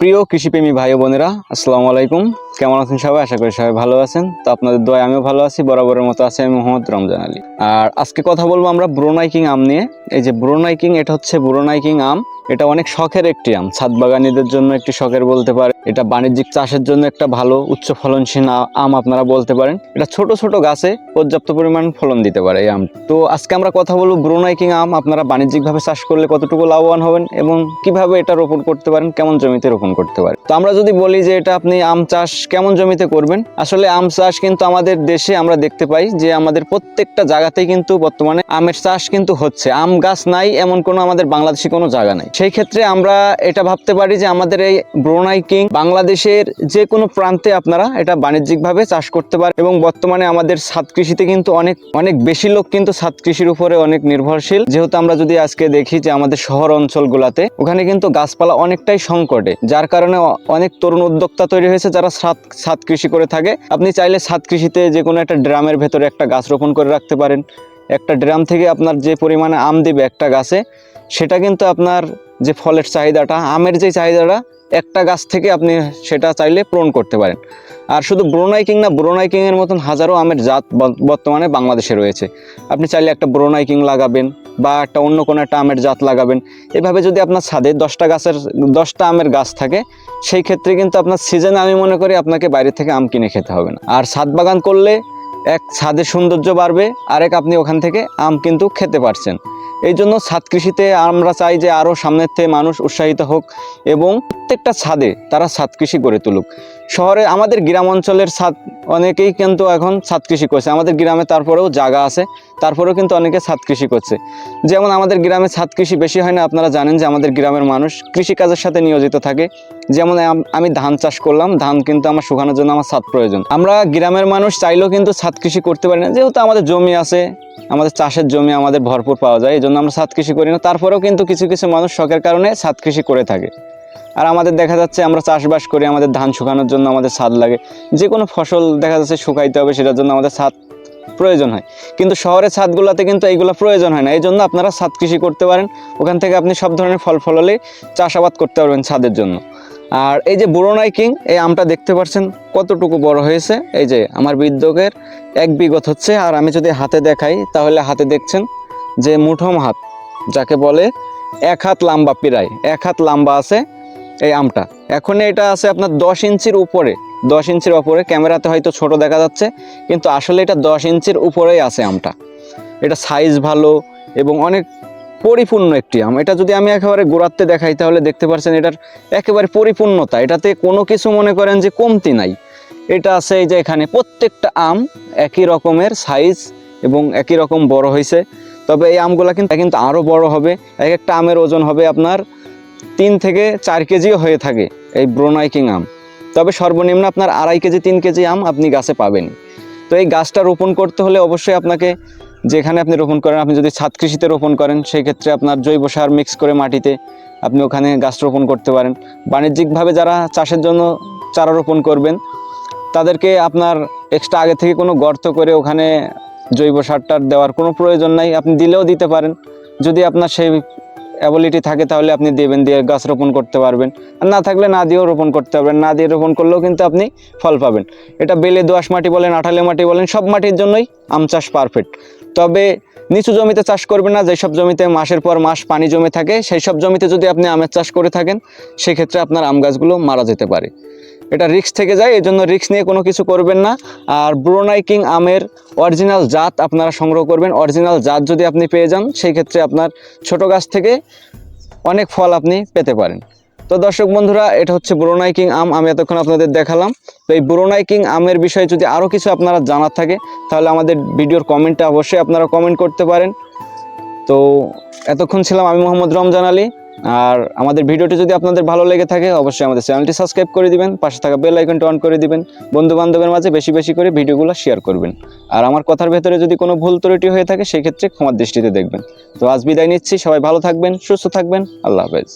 প্রিয় কৃষিপ্রেমী ভাই বোনেরা আসসালামু আলাইকুম। কেমন আছেন সবাই? আশা করি সবাই ভালো আছেন। তো আপনাদের দোয়া আমিও ভালো আছি, বরাবরের মতো আছি আমি মোহাম্মদ রমজান আলী। আর আজকে কথা বলব আমরা ব্রোনাইকিং আম নিয়ে। এই যে ব্রোনাইকিং, এটা হচ্ছে ব্রোনাইকিং আম। এটা অনেক শখের একটি আম। ছাদ বাগানীদের জন্য একটি শখের বলতে পারে। এটা বাণিজ্যিক চাষের জন্য একটা ভালো, উচ্চ ফলনশীল আম আপনারা বলতে পারেন। এটা ছোট ছোট গাছে পর্যাপ্ত পরিমাণ ফলন দিতে পারে এই আম তো আজকে আমরা কথা বলব ব্রোনাইকিং আম। আপনারা বাণিজ্যিকভাবে চাষ করলে কতটুকু লাভবান হবেন এবং কীভাবে এটা রোপণ করতে পারেন, কেমন জমিতে রোপণ করতে পারেন। তো আমরা যদি বলি যে এটা আপনি আম চাষ কেমন জমিতে করবেন? আসলে আম চাষ কিন্তু আমাদের দেশে আমরা দেখতে পাই যে আমাদের প্রত্যেকটা জায়গাতেই কিন্তু বর্তমানে আমের চাষ কিন্তু হচ্ছে। আম গাছ নাই, এমন কোনো আমাদের বাংলাদেশে কোনো জায়গা নাই। সেই ক্ষেত্রে আমরা এটা ভাবতে পারি যে আমাদের এই ব্রোনাই কিং বাংলাদেশের যে কোনো প্রান্তে আপনারা এটা বাণিজ্যিকভাবে চাষ করতে পারেন এবং বর্তমানে আমাদের ছাদ কৃষিতে কিন্তু অনেক অনেক বেশি লোক কিন্তু ছাদ কৃষির উপরে অনেক নির্ভরশীল। যেহেতু আমরা যদি আজকে দেখি যে আমাদের শহর অঞ্চলগুলোতে, ওখানে কিন্তু গাছপালা অনেকটাই সংকটে, যার কারণে অনেক তরুণ উদ্যোক্তা তৈরি হয়েছে যারা ছাদ ছাদ কৃষি করে থাকে। আপনি চাইলে ছাদ কৃষিতে যে কোনো একটা ড্রামের ভেতরে একটা গাছ রোপণ করে রাখতে পারেন। একটা ড্রাম থেকে আপনার যে পরিমাণে আম দেবে একটা গাছে, সেটা কিন্তু আপনার যে ফলের চাহিদাটা, আমের যে চাহিদাটা, একটা গাছ থেকে আপনি সেটা চাইলে পূরণ করতে পারেন। আর শুধু ব্রোনাইকিং না ব্রোনাইকিংয়ের মতন হাজারো আমের জাত বর্তমানে বাংলাদেশে রয়েছে। আপনি চাইলে একটা ব্রোনাইকিং লাগাবেন। বা একটা অন্য কোনো একটা আমের জাত লাগাবেন। এভাবে যদি আপনার ছাদে দশটা গাছের, দশটা আমের গাছ থাকে, সেই ক্ষেত্রে কিন্তু আপনার সিজনে আমি মনে করি আপনাকে বাইরে থেকে আম কিনে খেতে হবে না। আর ছাদ বাগান করলে এক ছাদের সৌন্দর্য বাড়বে, আরেক আপনি ওখান থেকে আম কিন্তু খেতে পারছেন। এই জন্য ছাদ কৃষিতে আমরা চাই যে আরও সামনের থেকে মানুষ উৎসাহিত হোক এবং প্রত্যেকটা ছাদে তারা ছাদ কৃষি গড়ে তুলুক। শহরে আমাদের গ্রাম অঞ্চলের ছাদ অনেকেই কিন্তু এখন ছাদ কৃষি করছে। আমাদের গ্রামে তারপরেও জায়গা আছে, তারপরেও কিন্তু অনেকে ছাদ কৃষি করছে। যেমন আমাদের গ্রামে ছাদ কৃষি বেশি হয় না, আপনারা জানেন যে আমাদের গ্রামের মানুষ কৃষিকাজের সাথে নিয়োজিত থাকে। যেমন আমি ধান চাষ করলাম, ধান কিন্তু আমার শুকানোর জন্য আমার ছাদ প্রয়োজন। আমরা গ্রামের মানুষ চাইলেও কিন্তু ছাদ কৃষি করতে পারি না, যেহেতু আমাদের জমি আছে, আমাদের চাষের জমি আমাদের ভরপুর পাওয়া যায়, এই জন্য আমরা ছাদ কৃষি করি না। তারপরেও কিন্তু কিছু কিছু মানুষ শখের কারণে ছাদ কৃষি করে থাকে। আর আমাদের দেখা যাচ্ছে আমরা চাষবাস করি, আমাদের ধান শুকানোর জন্য আমাদের ছাদ লাগে। যে কোনো ফসল দেখা যাচ্ছে শুকাইতে হবে, সেটার জন্য আমাদের ছাদ প্রয়োজন হয়। কিন্তু শহরের ছাদগুলোতে কিন্তু এইগুলো প্রয়োজন হয় না। এই জন্য আপনারা ছাদ কৃষি করতে পারেন। ওখান থেকে আপনি সব ধরনের ফল ফলালে চাষাবাদ করতে পারবেন ছাদের জন্য। আর এই যে বুড়োনাই কিং, এই আমটা দেখতে পাচ্ছেন কতটুকু বড় হয়েছে। এই যে আমার বিদ্যকের এক বিগত হচ্ছে। আর আমি যদি হাতে দেখাই, তাহলে হাতে দেখছেন যে মুঠোম হাত, যাকে বলে এক হাত লাম্বা প্রায় এক হাত লাম্বা আছে এই আমটা। এখন এটা আছে আপনার দশ ইঞ্চির উপরে। দশ ইঞ্চির উপরে। ক্যামেরাতে হয়তো ছোট দেখা যাচ্ছে, কিন্তু আসলে এটা দশ ইঞ্চির উপরেই আছে আমটা। এটা সাইজ ভালো এবং অনেক পরিপূর্ণ একটি আম। এটা যদি আমি একেবারে গোড়াতে দেখাই, তাহলে দেখতে পাচ্ছেন এটার একেবারে পরিপূর্ণতা। এটাতে কোনো কিছু মনে করেন যে কমতি নাই। এটা আছে এই যে এখানে প্রত্যেকটা আম একই রকমের সাইজ এবং একই রকম বড় হয়েছে তবে এই আমগুলা কিন্তু কিন্তু আরও বড় হবে। এক একটা আমের ওজন হবে আপনার তিন থেকে চার কেজিও হয়ে থাকে এই ব্রোনাইকিং আম। তবে সর্বনিম্ন আপনার আড়াই কেজি, তিন কেজি আম আপনি গাছে পাবেন। তো এই গাছটা রোপণ করতে হলে অবশ্যই আপনাকে যেখানে আপনি রোপণ করেন, আপনি যদি ছাদ কৃষিতে রোপণ করেন সেই ক্ষেত্রে আপনার জৈব সার মিক্স করে মাটিতে আপনি ওখানে গাছ রোপণ করতে পারেন। বাণিজ্যিকভাবে যারা চাষের জন্য চারা রোপণ করবেন, তাদেরকে আপনার এক্সট্রা আগে থেকে কোনো গর্ত করে ওখানে জৈব সারটার দেওয়ার কোনো প্রয়োজন নাই। আপনি দিলেও দিতে পারেন। যদি আপনার সেই অ্যাবিলিটি থাকে তাহলে আপনি দেবেন দিয়ে গাছ রোপণ করতে পারবেন। আর না থাকলে না দিয়েও রোপণ করতে পারবেন। না দিয়ে রোপণ করলেও কিন্তু আপনি ফল পাবেন। এটা বেলে দোআঁশ মাটি বলেন, আঠালে মাটি বলেন, সব মাটির জন্যই আম চাষ পারফেক্ট তবে নিচু জমিতে চাষ করবেন না, যেসব জমিতে মাসের পর মাস পানি জমে থাকে সেই সব জমিতে যদি আপনি আমের চাষ করে থাকেন, সেক্ষেত্রে আপনার আম গাছগুলো মারা যেতে পারে। এটা রিক্স থেকে যায় এই জন্য রিক্স নিয়ে কোনো কিছু করবেন না। আর ব্রোনাই কিং আমের অরিজিনাল জাত আপনারা সংগ্রহ করবেন। অরিজিনাল জাত যদি আপনি পেয়ে যান, সেই ক্ষেত্রে আপনার ছোট গাছ থেকে অনেক ফল আপনি পেতে পারেন। তো দর্শক বন্ধুরা, এটা হচ্ছে ব্রোনাই কিং আম আমি এতক্ষণ আপনাদের দেখালাম। তো এই ব্রোনাই কিং আমের বিষয়ে যদি আরও কিছু আপনারা জানার থাকে, তাহলে আমাদের ভিডিওর কমেন্টটা অবশ্যই আপনারা কমেন্ট করতে পারেন। তো এতক্ষণ ছিলাম আমি মোহাম্মদ রমজান আলী। আর আমাদের ভিডিওটি যদি আপনাদের ভালো লেগে থাকে, অবশ্যই আমাদের চ্যানেলটি সাবস্ক্রাইব করে দিবেন, পাশে থাকা বেল আইকনটি অন করে দিবেন বন্ধু বান্ধবের মাঝে বেশি বেশি করে ভিডিওগুলো শেয়ার করবেন। আর আমার কথার ভেতরে যদি কোনো ভুল ত্রুটি হয়ে থাকে, সেক্ষেত্রে ক্ষমার দৃষ্টিতে দেখবেন। তো আজ বিদায় নিচ্ছি, সবাই ভালো থাকবেন, সুস্থ থাকবেন, আল্লাহ হাফেজ।